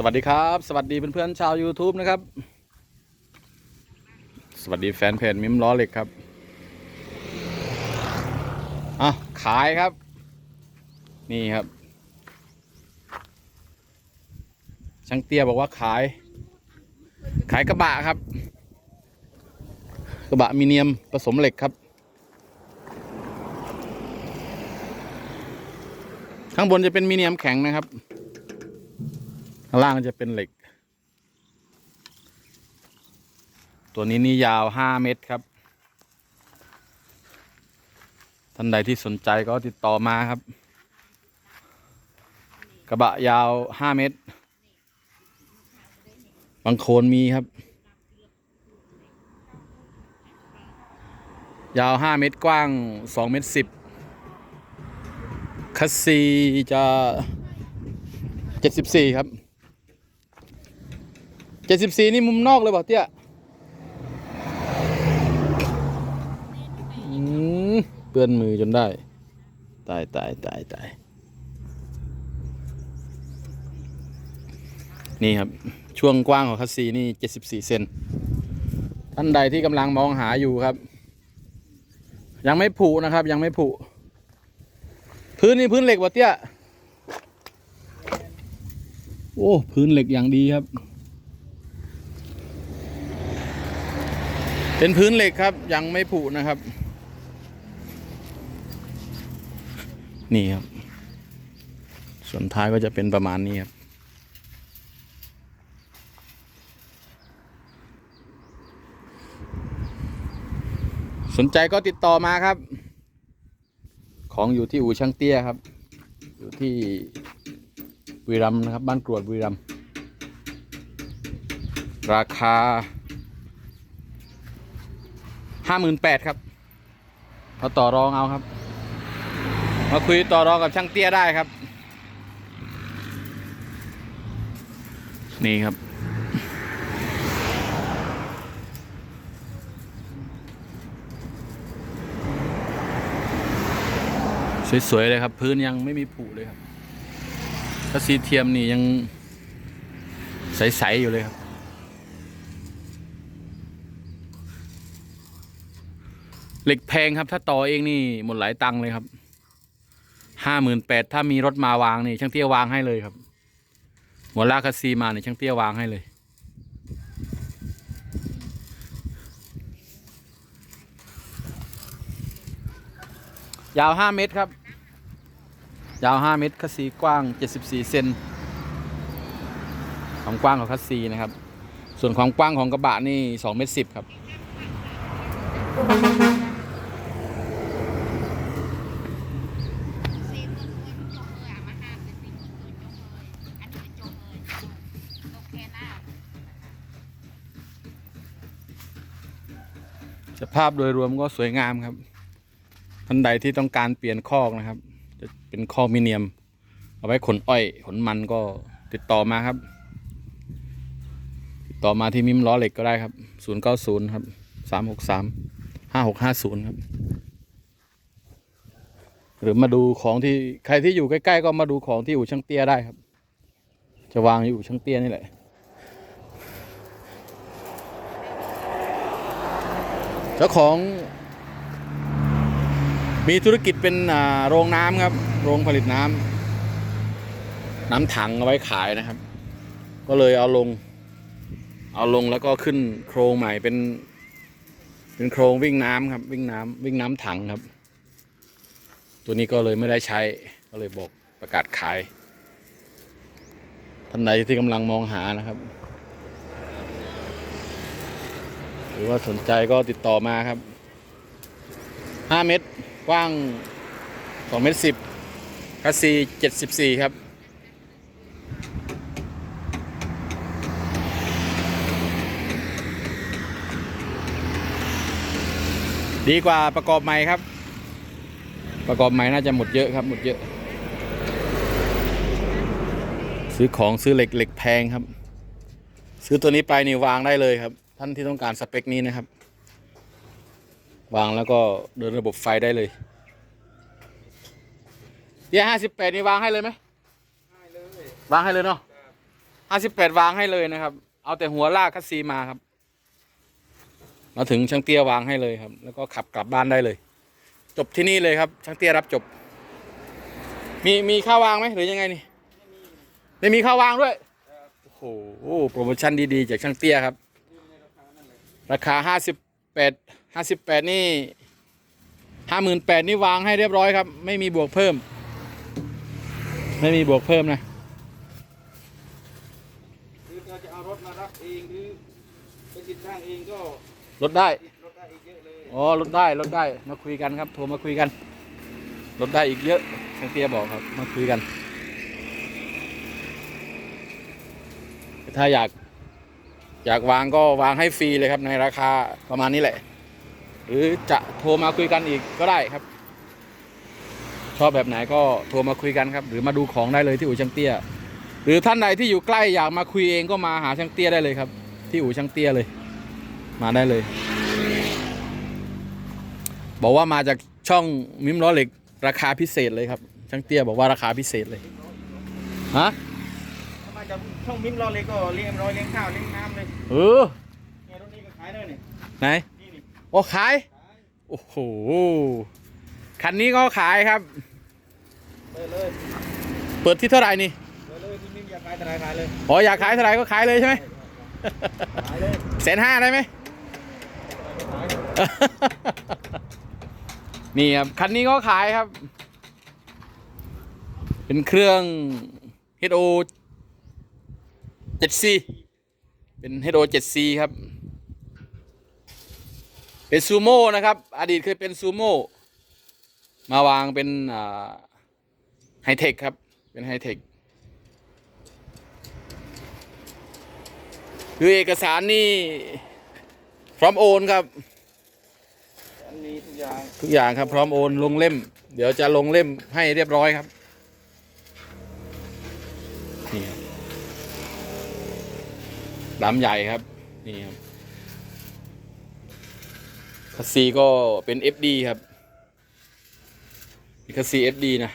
สวัสดีครับ สวัสดีเพื่อนๆชาว YouTube นะครับ สวัสดีแฟนเพจมิมล้อเหล็กครับอะขายครับ นี่ครับ ช่างเตี้ยบอกว่าขาย ขายกระบะครับ กระบะมีเนียมผสมเหล็กครับ ข้างบนจะเป็นมีเนียมแข็งนะครับ ข้างล่างจะเป็นเหล็ก ตัวนี้นี่ยาวห้าเมตรครับ ท่านใดที่สนใจก็ติดต่อมาครับ กระบะยาวห้าเมตร บางโคนมีครับ ยาวห้าเมตรกว้างสองเมตรสิบคัสซีจะเจ็ดสิบสี่ครับ เจ็ดสิบสี่นี่มุมนอกเลยเปล่เตี้ยเปื้อนมือจนได้ ตายตายตายตายนี่ครับ ช่วงกว้างของคัสซีนี่เจ็ดสิบสี่เซนท่านใดที่กำลังมองหาอยู่ครับ ยังไม่ผุนะครับ ยังไม่ผุพื้นนี่พื้นเหล็กวะเตี้ย โอ้ พื้นเหล็กอย่างดีครับ เป็นพื้นเหล็กครับยังไม่ผุนะครับ นี่ครับ ส่วนท้ายก็จะเป็นประมาณนี้ครับสนใจก็ติดต่อมาครับ ของอยู่ที่อู่ช่างเตี้ยครับ อยู่ที่บุรีรัมนะครับ บ้านกรวดบุรีรัมราคา ห้าหมื่นแปดครับมาต่อรองเอาครับ มาคุยต่อรองกับช่างเตี้ยได้ครับ นี่ครับ สวย ๆ เลยครับ พื้นยังไม่มีผุเลยครับถ้าสีเทียมนี่ยังใส ๆ อยู่เลยครับ เหล็กแพงครับ ถ้าต่อเองนี่หมดหลายตังค์เลยครับห้าหมื่นแปดถ้ามีรถมาวางนี่ช่างเตี้ยวางให้เลยครับหัวลากคัสซีมาเนี่ยช่างเตี้ยวางให้เลย ยาวห้าเมตรครับ ยาว5เมตรคัสซีกว้าง74เซนความกว้างของคัสซีนะครับ ส่วนความกว้างของกระบะนี่2เมตร10ครับ ซีมือมือจงมืออะมาห้ามเป็นซีมือมือจงมืออันนี้เป็นจงมือตกแค่หน้า สภาพโดยรวมก็สวยงามครับท่านใดที่ต้องการเปลี่ยนคอกนะครับ จะเป็นคอกมิเนียม เอาไว้ขนอ้อยขนมันก็ติดต่อมาครับ ติดต่อมาที่มิมล้อเหล็กก็ได้ครับ 090 ครับ 363 5650 ครับ หรือมาดูของที่ใครที่อยู่ใกล้ๆ ก็มาดูของที่อู่ช่างเตี้ยได้ครับ จะวางอยู่อู่ช่างเตี้ยนี่แหละ เจ้าของ มีธุรกิจเป็นโรงน้ำครับ โรงผลิตน้ำน้ำถังเอาไว้ขายนะครับ ก็เลยเอาลง เอาลงแล้วก็ขึ้นโครงใหม่เป็น เป็นโครงวิ่งน้ำครับ วิ่งน้ำวิ่งน้ำถังครับ ตัวนี้ก็เลยไม่ได้ใช้ ก็เลยบอกประกาศขายท่านใดที่กำลังมองหานะครับ ห รือว่าสนใจก็ติดต่อมาครับ 5 เมตรกว้าง 2 เมตร 10คัสซี74 ครับ ดีกว่าประกอบใหม่ครับ ประกอบใหม่น่าจะหมดเยอะครับ หมดเยอะ ซื้อของซื้อเหล็กเหล็กแพงครับ ซื้อตัวนี้ไปนี่วางได้เลยครับ ท่านที่ต้องการสเปคนี้นะครับ วางแล้วก็เดินระบบไฟได้เลยเดียห้าสิบแปดนี่วางให้เลยไหมวางให้เลยเนาะห้าสิบแปดวางให้เลยนะครับ เอาแต่หัวลากคัสซีมาครับมาถึงช่างเตี้ยวางให้เลยครับ แล้วก็ขับกลับบ้านได้เลย จบที่นี่เลยครับช่างเตี้ยรับจบ มีมีค่าวางไหมหรือยังไงนี่ไม่มีค่าวางด้วยโอ้โหโปรโมชั่นดีๆ จากช่างเตี้ยครับ ราคาห้าสิบแปดห้าสิบแปดนี่ห้าหมื่นแปดนี่วางให้เรียบร้อยครับ ไม่มีบวกเพิ่ม ไม่มีบวกเพิ่มนะหรือเราจะเอารถมารับเองหรือไปติดตั้งเองก็ลดได้รถได้อีกเยอะเลยอ๋อลดได้ลดได้มาคุยกันครับโทรมาคุยกันลดได้อีกเยอะช่างเตี้ยบอกครับมาคุยกัน ถ้าอยาก อยากวางก็วางให้ฟรีเลยครับในราคาประมาณนี้แหละ หรือจะโทรมาคุยกันอีกก็ได้ครับ ชอบแบบไหนก็โทรมาคุยกันครับ หรือมาดูของได้เลยที่อู่ช่างเตี้ย หรือท่านใดที่อยู่ใกล้อยากมาคุยเองก็มาหาช่างเตี้ยได้เลยครับ ที่อู่ช่างเตี้ยเลย มาได้เลย บอกว่ามาจากช่องมิมล้อเหล็กราคาพิเศษเลยครับช่างเตี้ยบอกว่าราคาพิเศษเลยฮะ ช่องมิ้มรอเลยก็เลี้ยงร้อยเลี้ยงข้าวเลี้ยงน้ำเลยเออเนี่ยรถนี้ก็ขายเลยนี่ไหนนี่นี่โอ้ขายโอ้โห คันนี้ก็ขายครับ เลยเลยเปิดที่เท่าไหร่นี่เลยเลยที่มิ้มอยากขายแต่ไหนขายเลยอ๋ออยากขายเท่าไหร่ก็ขายเลยใช่ไหมขายเลยแสนห้าได้ไหม ขายนี่ครับ คันนี้ก็ขายครับ เป็นเครื่อง HO 7C เป็น HO 7C ครับ เป็นซูโม่นะครับ อดีตเคยเป็นซูโม่มาวางเป็นไฮเทคครับ เป็นไฮเทคคือเอกสารนี่พร้อมโอนครับอันนี้ทุกอย่างทุกอย่างครับพร้อมโอนลงเล่ม เดี๋ยวจะลงเล่มให้เรียบร้อยครับ ดำใหญ่ครับ นี่ครับคัสซีก็เป็น FD ครับคัสซี FD นะ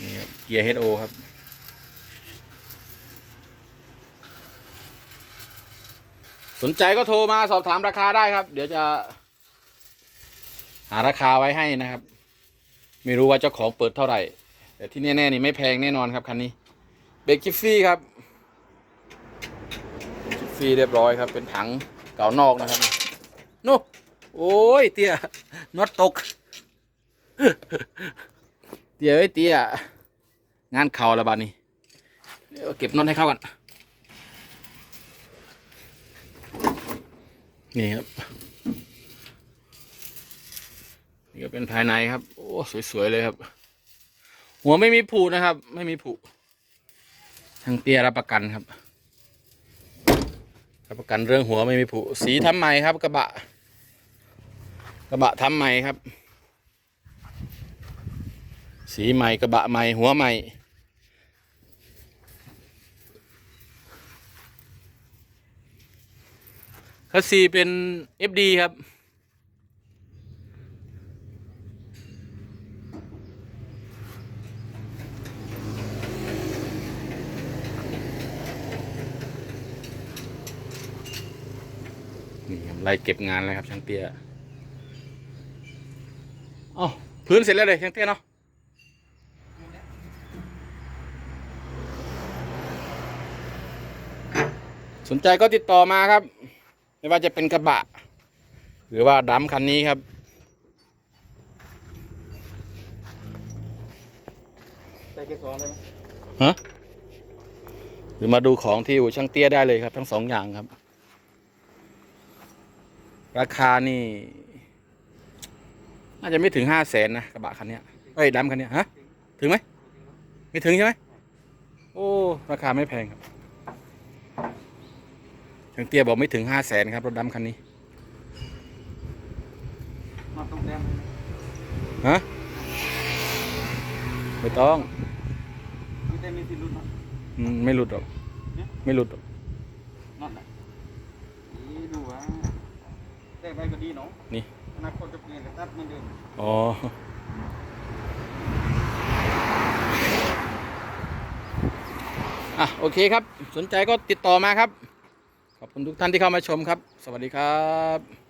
นี่ครับ เกียร์ HO ครับสนใจก็โทรมาสอบถามราคาได้ครับ เดี๋ยวจะ หาราคาไว้ให้นะครับ ไม่รู้ว่าเจ้าของเปิดเท่าไหร่ แต่ที่แน่ๆนี่ไม่แพงแน่นอนครับคันนี้เบรกจิฟฟี่ครับ ฟี่เรียบร้อยครับ เป็นถังเก่านอกนะครับนู่โอ้ยเตี้ยน็อตตก เตี้ยไอ้ยเตี้ยงานเข่าล้วบ้านี้เดี๋ยวเก็บน็อตให้เข้ากันนี่ครับนี่ก็เป็นภายในครับ โอ้สวยๆเลยครับ หัวไม่มีผุนะครับ ไม่มีผุทางเตี้ยรับประกันครับ รับประกันเรื่องหัวไม่มีผุสีทำใหม่ครับ กระบะ กระบะทำใหม่ครับ สีใหม่กระบะใหม่หัวใหม่คัสซีเป็น FD ครับ ไล่เก็บงานแล้วครับช่างเตี้ยอ๋อพื้นเสร็จแล้วเลยช่างเตี้ยเนาะสนใจก็ติดต่อมาครับ ไม่ว่าจะเป็นกระบะ หรือว่าดัมคันนี้ครับ ใส่เกียร์สองได้ไหมฮะหรือมาดูของที่อู่ช่างเตี้ยได้เลยครับ ทั้งสองอย่างครับ ราคานี่ น่าจะไม่ถึงห้าแสนนะกระบะคันเนี้ยเอ้ยดัมคันเนี้ยฮะ ถึงไหมไม่ถึงใช่ไหมโอ้ ราคาไม่แพงครับช่างเตี้ยบอกไม่ถึงห้าแสนครับรถดัมคันนี้น็อตต้องแต้มฮะไม่ต้องมีแต่มีสิทธิ์รุ่นน็อตอืมไม่หลุดหรอกไม่หลุดหรอก น็อตนะนี่ดูว่าแต่ ไปก็ดีเนาะนี่อนาคตจะเปลี่ยนกับตัดเหมือนเดิมอ๋อคอะโอเคครับ สนใจก็ติดต่อมาครับ ขอบคุณทุกท่านที่เข้ามาชมครับ สวัสดีครับ